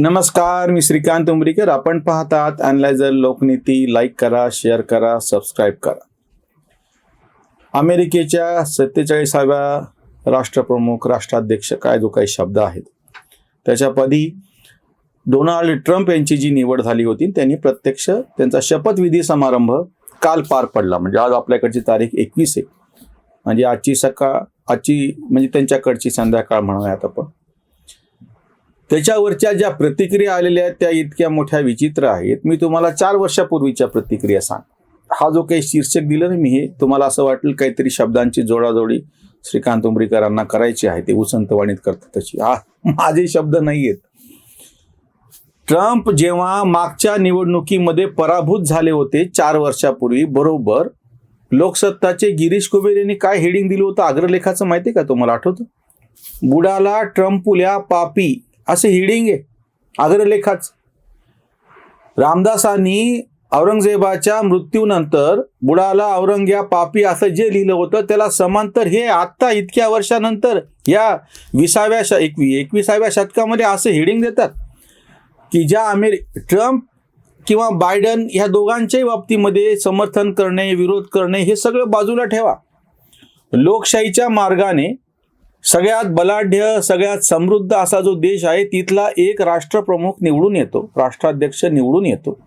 नमस्कार मी श्रीकांत उमरीकर. आपण पाहतात अनलायझर लोकनीती. लाईक करा शेअर करा सबस्क्राईब करा. अमेरिकेच्या सत्तेचाळीसाव्या राष्ट्रप्रमुख राष्ट्राध्यक्ष काय जो काही शब्द आहेत. त्याच्यापदी डोनाल्ड ट्रम्प यांची जी निवड झाली होती त्यांनी प्रत्यक्ष त्यांचा शपथविधी समारंभ काल पार पडला. म्हणजे आज आपल्याकडची तारीख एकवीस आहे. म्हणजे आजची सकाळ आजची म्हणजे त्यांच्याकडची संध्याकाळ म्हणूयात आपण. त्याच्यावरच्या ज्या प्रतिक्रिया आलेल्या आहेत त्या इतक्या मोठ्या विचित्र आहेत. मी तुम्हाला चार वर्षापूर्वीच्या प्रतिक्रिया सांग हा जो काही शीर्षक दिलं ना मी हे तुम्हाला असं वाटेल काहीतरी शब्दांची जोडाजोडी श्रीकांत उमरीकरांना करायची आहे ते उसंतवाणीत करतात तशी. हा माझे शब्द नाही आहेत ट्रम्प जेव्हा मागच्या निवडणुकीमध्ये पराभूत झाले होते चार वर्षापूर्वी बरोबर लोकसत्ताचे गिरीश कुबेर यांनी काय हेडिंग दिलं होतं अग्रलेखाचं माहिती का तुम्हाला आठवतं? बुडाला ट्रम्पुल्या पापी असे हिडिंग आहे. अग्रलेखाच रामदासांनी औरंगजेबाच्या मृत्यूनंतर बुडाला औरंग्या पापी असं जे लिहिलं होतं त्याला समांतर हे आत्ता इतक्या वर्षानंतर या विसाव्या श एकवी एकविसाव्या शतकामध्ये असं हिडिंग देतात की ज्या अमेरि ट्रम्प किंवा बायडन ह्या दोघांच्याही बाबतीमध्ये समर्थन करणे विरोध करणे हे सगळं बाजूला ठेवा. लोकशाहीच्या मार्गाने सगळ्यात बलाढ्य सगळ्यात समृद्ध असा जो देश आहे तिथला एक राष्ट्रप्रमुख निवडून येतो राष्ट्राध्यक्ष निवडून येतो.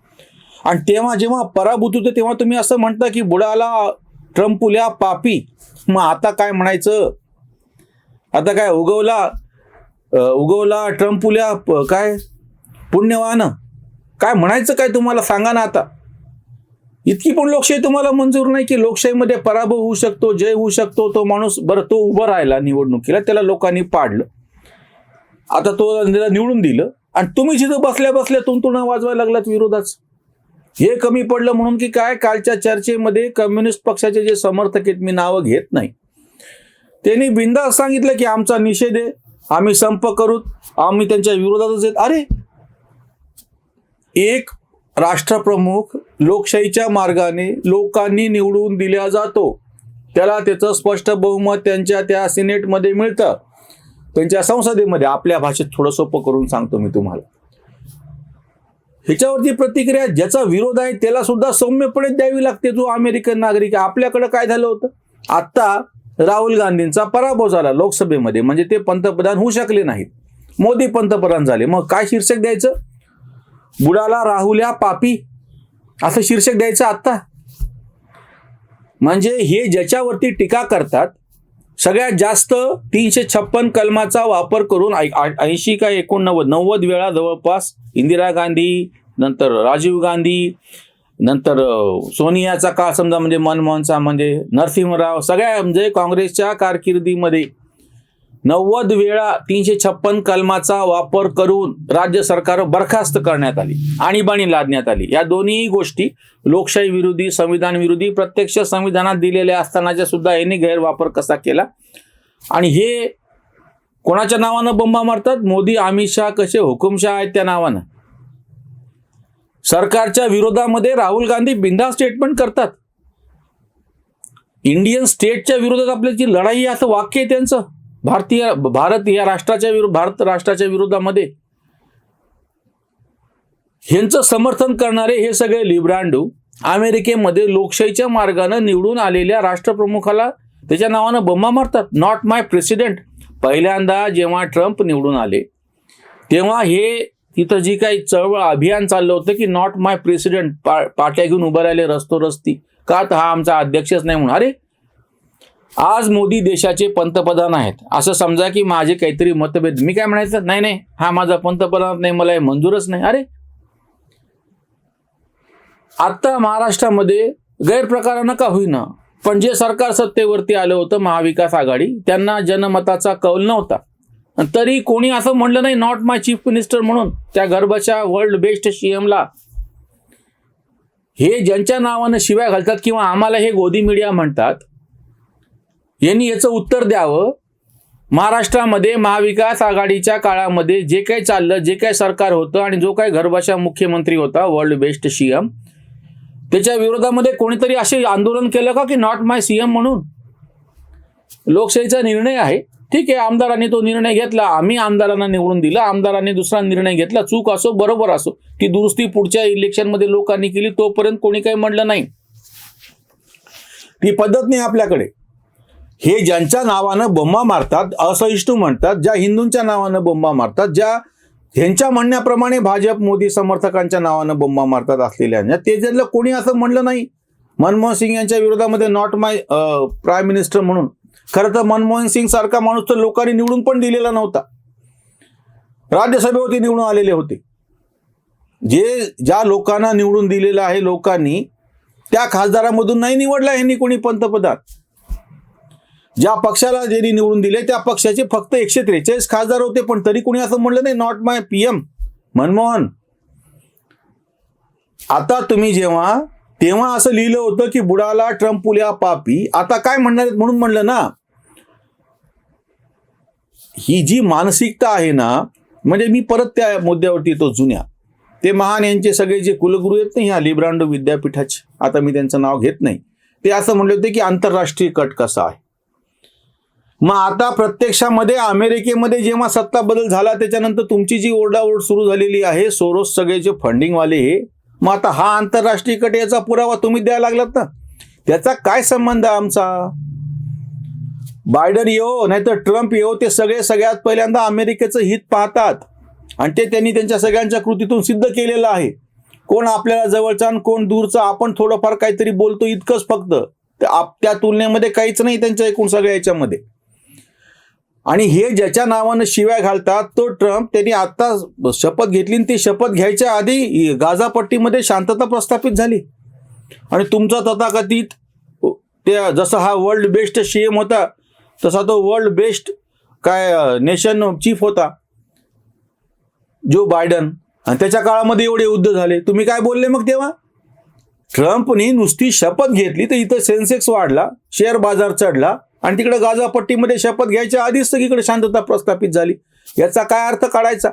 आणि तेव्हा जेव्हा पराभूत होते तेव्हा तुम्ही असं म्हणता की बुडाला ट्रम्पुल्या पापी. मग आता काय म्हणायचं? आता काय उगवला उगवला ट्रम्पुल्या प- काय? पुण्यवान. काय म्हणायचं काय तुम्हाला? सांगा ना आता. इतकी पण लोकशाही तुम्हाला मंजूर नाही की लोकशाहीमध्ये पराभव होऊ शकतो जय होऊ शकतो तो माणूस बरं तो उभा राहिला निवडणुकीला त्याला लोकांनी पाडलं. आता तो त्याला निवडून दिलं आणि तुम्ही जिथं बसल्या बसल्या तुंतुणा वाजवायला लागलात विरोधाच हे कमी पडलं म्हणून की काय? कालच्या चर्चेमध्ये कम्युनिस्ट पक्षाचे जे समर्थक आहेत मी नावं घेत नाही. त्यांनी बिंदास सांगितलं की आमचा निषेध आहे आम्ही संप करू आम्ही त्यांच्या विरोधातच आहेत. अरे! एक राष्ट्रप्रमुख लोकशाहीच्या मार्गाने लोकांनी निवडून दिला जातो. त्याला त्याचं स्पष्ट बहुमत त्यांच्या त्या सिनेटमध्ये मिळतं. त्यांच्या संसदेमध्ये आपल्या भाषेत थोडं सोपं करून सांगतो मी तुम्हाला. ह्याच्यावरती प्रतिक्रिया ज्याचा विरोध आहे त्याला सुद्धा सौम्यपणे द्यावी लागते जो अमेरिकन नागरिक आहे. आपल्याकडे काय झालं होतं? आत्ता राहुल गांधींचा पराभव झाला लोकसभेमध्ये. म्हणजे ते पंतप्रधान होऊ शकले नाहीत. मोदी पंतप्रधान झाले. मग काय शीर्षक द्यायचं? बुडाला राहुल्या पापी. असं शीर्षक द्यायचं आत्ता. म्हणजे हे ज्याच्यावरती टीका करतात सगळ्यात जास्त तीनशे छप्पन कलमाचा वापर करून ऐंशी का एकोणनव्वद नव्वद वेळा जवळपास इंदिरा गांधी नंतर राजीव गांधी नंतर सोनियाचा काळ समजा म्हणजे मनमोहनचा म्हणजे नरसिंहराव सगळ्या म्हणजे काँग्रेसच्या कारकिर्दीमध्ये नव्वद वेळा तीनशे छप्पन कलमाचा वापर करून राज्य सरकार बरखास्त करण्यात आली आणीबाणी लादण्यात आली. या दोन्ही गोष्टी लोकशाही विरोधी संविधान विरोधी प्रत्यक्ष संविधानात दिलेल्या असतानाच्या सुद्धा यांनी गैरवापर कसा केला? आणि हे कोणाच्या नावानं बंबा मारतात? मोदी अमित शाह कसे हुकुमशाह आहेत त्या नावानं? सरकारच्या विरोधामध्ये राहुल गांधी बिंदा स्टेटमेंट करतात. इंडियन स्टेटच्या विरोधात आपल्याची लढाई असं वाक्य आहे त्यांचं. भारतीय भारत या राष्ट्राच्या विरुद्ध भारत राष्ट्राच्या विरोधामध्ये ह्यांचं समर्थन करणारे हे सगळे लिब्रांडू अमेरिकेमध्ये लोकशाहीच्या मार्गानं निवडून आलेल्या राष्ट्रप्रमुखाला त्याच्या नावानं बंबा मारतात. नॉट माय प्रेसिडेंट पहिल्यांदा जेव्हा ट्रम्प निवडून आले तेव्हा हे तिथं जी काही चळवळ अभियान चाललं होतं की नॉट माय प्रेसिडेंट पा पाट्या घेऊन उभं राहिले रस्तो रस्ती का तर हा आमचा अध्यक्षच नाही म्हणून. अरे आज मोदी देशाचे पंतप्रधान आहेत. असं समजा की माझे काहीतरी मतभेद. मी काय म्हणायचं? नाही नाही. हा माझा पंतप्रधान नाही मला हे मंजूरच नाही. अरे! आता महाराष्ट्रामध्ये गैरप्रकार नका होईना. पण जे सरकार सत्तेवरती आलं होतं महाविकास आघाडी त्यांना जनमताचा कौल नव्हता. तरी कोणी असं म्हणलं नाही नॉट माय चीफ मिनिस्टर म्हणून त्या गर्भाच्या वर्ल्ड बेस्ट सीएमला हे ज्यांच्या नावानं शिव्या घालतात किंवा आम्हाला हे गोदी मीडिया म्हणतात यांनी याचं उत्तर द्यावं. महाराष्ट्रामध्ये महाविकास आघाडीच्या काळामध्ये जे काय चाललं जे काय सरकार होतं आणि जो काय घरभाषा मुख्यमंत्री होता वर्ल्ड बेस्ट सीएम त्याच्या विरोधामध्ये कोणीतरी असे आंदोलन केलं का की नॉट माय सीएम म्हणून? लोकशाहीचा निर्णय आहे. ठीक आहे आमदारांनी तो निर्णय घेतला आम्ही आमदारांना निवडून दिला आमदारांनी दुसरा निर्णय घेतला चूक असो बरोबर असो ती दुरुस्ती पुढच्या इलेक्शनमध्ये लोकांनी केली तोपर्यंत कोणी काही म्हणलं नाही. ती पद्धत नाही आपल्याकडे. हे ज्यांच्या नावानं बोंबा मारतात असहिष्णू म्हणतात ज्या हिंदूंच्या नावानं बोंबा मारतात ज्या ह्यांच्या म्हणण्याप्रमाणे भाजप मोदी समर्थकांच्या नावानं बोंबा मारतात असलेल्या ते ज्यांना कोणी असं म्हणलं नाही. मनमोहन सिंग यांच्या विरोधामध्ये नॉट माय प्राईम मिनिस्टर म्हणून. खरं तर मनमोहन सिंग सारखा माणूस तर लोकांनी निवडून पण दिलेला नव्हता. राज्यसभेवरती निवडून आलेले होते. जे ज्या लोकांना निवडून दिलेलं आहे लोकांनी त्या खासदारामधून नाही निवडला ह्यांनी कोणी पंतप्रधान. ज्या पक्षाला ज्यांनी निवडून दिले त्या पक्षाचे फक्त एकशे त्रेचाळीस खासदार होते पण तरी कुणी असं म्हणलं नाही नॉट माय पीएम मनमोहन. आता तुम्ही जेव्हा तेव्हा असं लिहिलं होतं की बुडाला ट्रम्प पुल्या पापी. आता काय म्हणणार म्हणून म्हणलं ना. ही जी मानसिकता आहे ना म्हणजे मी परत त्या मुद्द्यावरती येतो जुन्या. ते महान यांचे सगळे जे कुलगुरू आहेत ना ह्या लिब्रांडो विद्यापीठाचे. आता मी त्यांचं नाव घेत नाही. ते असं म्हणले होते की आंतरराष्ट्रीय कट कसा आहे? मग आता प्रत्यक्षामध्ये अमेरिकेमध्ये जेव्हा सत्ता बदल झाला त्याच्यानंतर तुमची जी ओरडाओरड सुरू झालेली आहे सोरोस सगळे जे फंडिंगवाले हे मग आता हा आंतरराष्ट्रीय कट याचा पुरावा तुम्ही द्यायला लागलात ना? त्याचा काय संबंध आहे आमचा? बायडन येऊ नाहीतर ट्रम्प येऊ ते सगळे सगळ्यात पहिल्यांदा अमेरिकेचं हित पाहतात. आणि ते त्यांनी त्यांच्या सगळ्यांच्या कृतीतून सिद्ध केलेलं आहे. कोण आपल्याला जवळचा आणि कोण दूरचा आपण थोडंफार काहीतरी बोलतो इतकंच फक्त. त्या तुलनेमध्ये काहीच नाही त्यांच्या एकूण सगळ्या याच्यामध्ये. आणि हे ज्याच्या नावानं शिव्या घालतात तो ट्रम्प त्यांनी आता शपथ घेतली आणि ती शपथ घ्यायच्या आधी गाझापट्टीमध्ये शांतता प्रस्थापित झाली. आणि तुमचा तथाकथित ते जसा हा वर्ल्ड बेस्ट सीएम होता तसा तो वर्ल्ड बेस्ट काय नेशन चीफ होता जो बायडन आणि त्याच्या काळामध्ये एवढे युद्ध झाले. तुम्ही काय बोलले मग तेव्हा? ट्रम्पनी नुसती शपथ घेतली तर इथं सेन्सेक्स वाढला शेअर बाजार चढला आणि तिकडे गाजापट्टीमध्ये शपथ घ्यायच्या आधीच सगळीकडे शांतता प्रस्थापित झाली. याचा काय अर्थ काढायचा?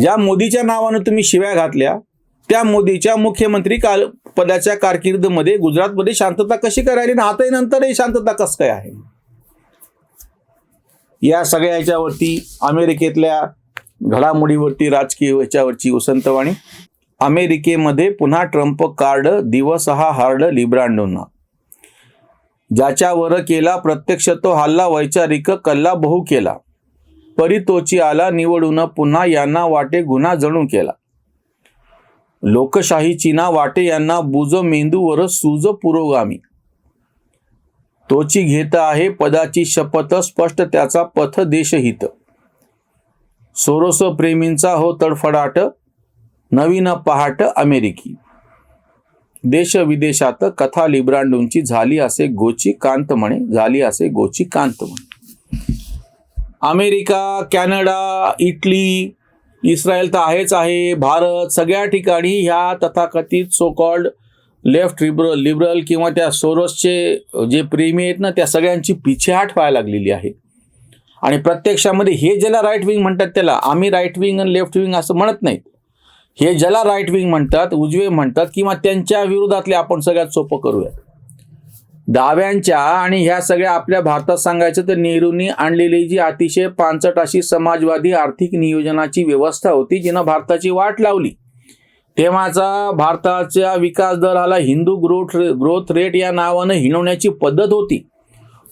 ज्या मोदीच्या नावानं तुम्ही शिव्या घातल्या त्या मोदीच्या मुख्यमंत्री काल पदाच्या कारकिर्दीमध्ये गुजरातमध्ये शांतता कशी काय राहिली आणि आताही नंतरही शांतता कसं काय आहे? या सगळ्या याच्यावरती अमेरिकेतल्या घडामोडीवरती राजकीय याच्यावरची वसंतवाणी. अमेरिकेमध्ये पुन्हा ट्रम्प कार्ड दिवस हा हार्ड लिब्रांडोना. ज्याच्यावर केला प्रत्यक्ष तो हल्ला वैचारिक कल्ला बहु केला. परी तोची आला निवडून पुन्हा यांना वाटे गुन्हा जणू केला. लोकशाही चिना वाटे यांना बुज मेंदूवर सुज पुरोगामी. तोची घेत आहे पदाची शपथ स्पष्ट त्याचा पथ देशहित. सोरोस प्रेमींचा हो तडफडाट नवीन पहाट अमेरिकी. देश विदेशात कथा लिब्रांडूंची झाली असे गोची कांत म्हणे झाली असे गोची कांत म्हणे. अमेरिका कॅनडा इटली इस्रायल तर आहेच आहे. भारत सगळ्या ठिकाणी ह्या तथाकथित so called left liberal liberal किंवा त्या सोरोसचे जे प्रेमी आहेत ना त्या सगळ्यांची पिछेहाट व्हायला लागलेली आहे. आणि प्रत्यक्षामध्ये हे ज्याला राईट विंग म्हणतात त्याला आम्ही राईट विंग आणि लेफ्ट विंग असं म्हणत नाहीत. हे ज्याला राईट विंग म्हणतात उजवे म्हणतात किंवा त्यांच्या विरोधातले आपण सगळ्यात सोपं करूया डाव्यांच्या आणि ह्या सगळ्या आपल्या भारतात सांगायचं तर नेहरूंनी आणलेली जी अतिशय पांचट अशी समाजवादी आर्थिक नियोजनाची व्यवस्था होती जिनं भारताची वाट लावली. तेव्हाचा भारताच्या विकास दराला हिंदू ग्रोथ ग्रोथ रेट या नावानं हिणवण्याची पद्धत होती.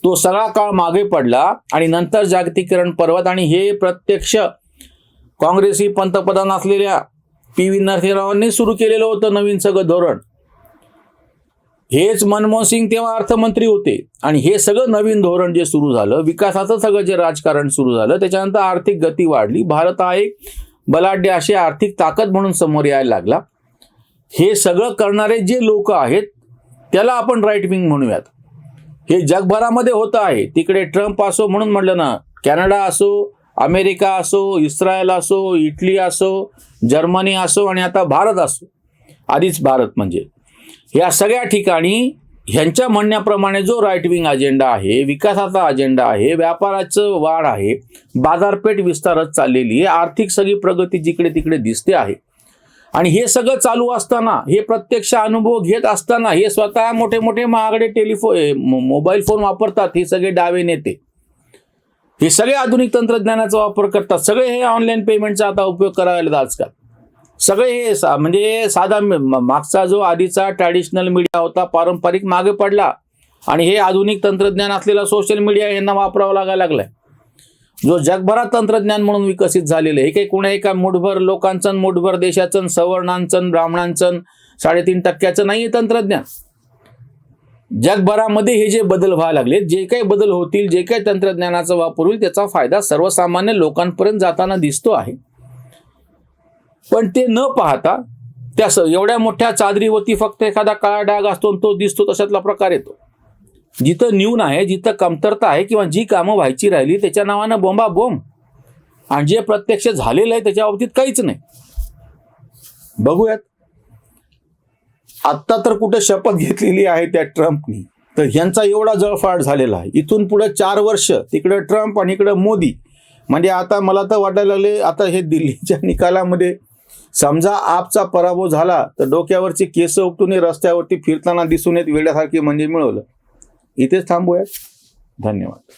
तो सगळा काळ मागे पडला आणि नंतर जागतिकीकरण पर्वत आणि हे प्रत्यक्ष काँग्रेसी पंतप्रधान असलेल्या पी व्ही नरसिंहरावांनी सुरू केलेलं होतं नवीन सगळं धोरण. हेच मनमोहन सिंग तेव्हा अर्थमंत्री होते. आणि हे सगळं नवीन धोरण जे सुरू झालं विकासाचं सगळं जे राजकारण सुरू झालं त्याच्यानंतर आर्थिक गती वाढली. भारत हा एक बलाढ्य अशी आर्थिक ताकद म्हणून समोर यायला लागला. हे सगळं करणारे जे लोक आहेत त्याला आपण राईट विंग म्हणूयात. हे जगभरामध्ये होतं आहे. तिकडे ट्रम्प असो म्हणून म्हटलं ना कॅनडा असो अमेरिका असो इस्रायल असो इटली असो जर्मनी असो आणि आता भारत असो. आधीच भारत म्हणजे. या सगळ्या ठिकाणी ह्यांच्या म्हणण्याप्रमाणे जो राईट विंग अजेंडा आहे विकासाचा अजेंडा आहे व्यापाराचं वाढ आहे बाजारपेठ विस्तारत चाललेली आहे आर्थिक सगळी प्रगती जिकडे तिकडे दिसते आहे. आणि हे सगळं चालू असताना हे प्रत्यक्ष अनुभव घेत असताना हे स्वतः मोठे मोठे महागडे टेलिफोन मोबाईल फोन वापरतात हे सगळे डावे नेते. हे सगळे आधुनिक तंत्रज्ञानाचा वापर करतात. सगळे हे ऑनलाईन पेमेंटचा आता उपयोग करायला आजकाल. सगळे हे सा- म्हणजे साधा मागचा जो आधीचा ट्रॅडिशनल मीडिया होता पारंपरिक मागे पडला आणि हे आधुनिक तंत्रज्ञान असलेला सोशल मीडिया यांना वापरावं लागायला लागलाय. जो जगभरात तंत्रज्ञान म्हणून विकसित झालेलं आहे. हे काही कुणा एका मुठभर लोकांचं मुठभर देशाचं सवर्णांचं ब्राह्मणांचं साडेतीन टक्क्याचं नाही तंत्रज्ञान. जगभरामध्ये हे जे बदल व्हायला लागले जे काही बदल होतील जे काही तंत्रज्ञानाचा वापर होईल त्याचा फायदा सर्वसामान्य लोकांपर्यंत जाताना दिसतो आहे. पण ते न पाहता त्या स- एवढ्या मोठ्या चादरीवरती फक्त एखादा काळा डाग असतो तो दिसतो तशातला प्रकार येतो. जिथं न्यून आहे जिथं कमतरता आहे किंवा जी कामं व्हायची राहिली त्याच्या नावानं बोंबा बोंब. आणि जे प्रत्यक्ष झालेलं आहे त्याच्या बाबतीत काहीच नाही. बघूयात. आत्ता तर कुठे शपथ घेतलेली आहे त्या ट्रम्पनी. तर ह्यांचा एवढा जळफाट झालेला आहे. इथून पुढे चार वर्ष तिकडं ट्रम्प आणि इकडं मोदी. म्हणजे आता मला तर वाटायला लागले आता हे दिल्लीच्या निकालामध्ये समजा आपचा पराभव झाला तर डोक्यावरची केस उपटून रस्त्यावरती फिरताना दिसून येत वेड्यासारखी म्हणजे मिळवलं. इथेच थांबूयात. धन्यवाद.